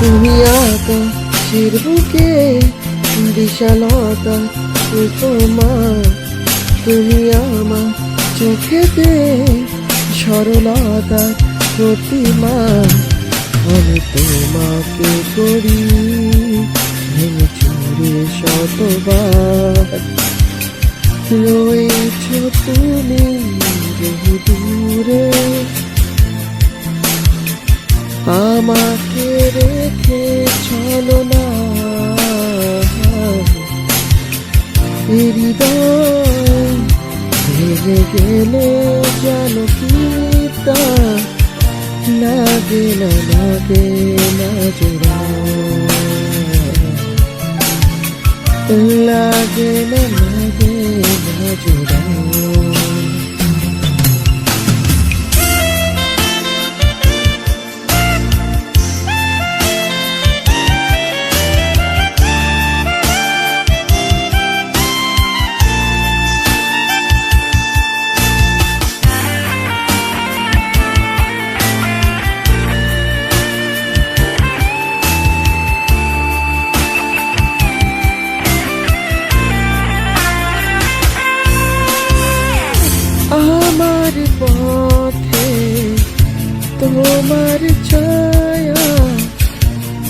তুমি আকাশের বুকে বিশালতা উপমা তুমি আমার চোখেতে সরলতার প্রতিমা। আমি তোমাকে করি ভেঙে চুরে শতবার। রয়েছ তুমি বহু দূরে। আমাকে রেখে চলো না। হৃদয় ভেঙে গেলে যেন কি লাগে না লাগে না জোড়া। লাগে না লাগে না জোড়া। তোমার ছায়া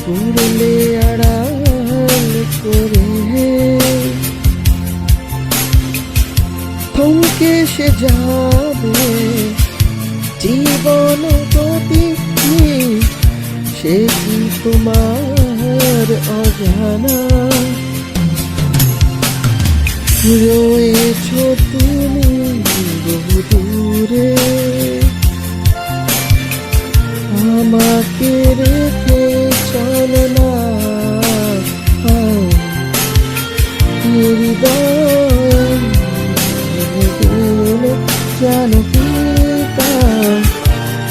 উড়লে আড়াল করে থমকে সে যাবে, জীবন গতি সে কি তোমার অজানা? রয়েছ তুমি বহু দূরে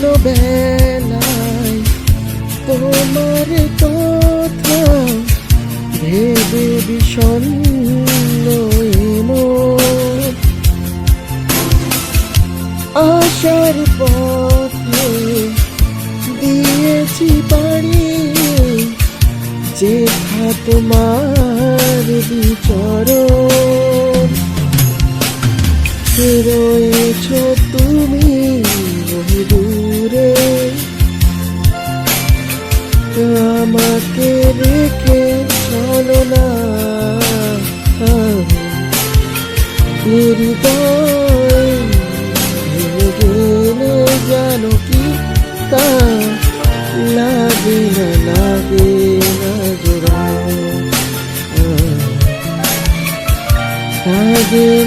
শ্রাবণ বেলায় তোমার কথা ভেবে বিষণ্ণ আশার পথে দিয়েছি পাড়ি যেথা তোমার বিচরণ। রয়েছ তুমি বহু দূরে। আমাকে রেখে চলো না। হৃদয় গেলে জানো কি তা লাগে না, লাগে লাগে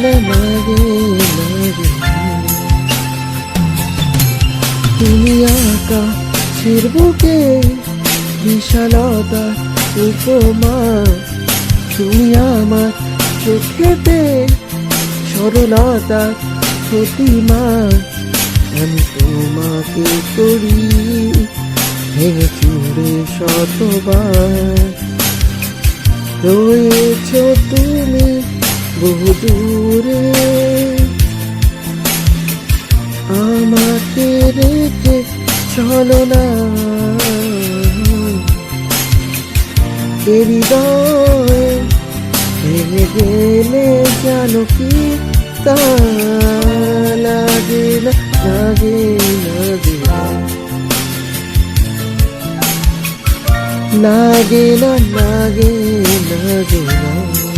না, লাগে তুমি আকাশের বুকে বিশালতা, উপমা। তুমি আমার চোখেতে সরলতা, প্রতিমা। আমি তোমাকে করি ভেঙে চুড়ে শতবার। রয়েছ তুমি বহু দূরে চলো না। হৃদয় গেলে জানো কি তা লাগে না লাগে না। লাগে না, লাগে লাগে না।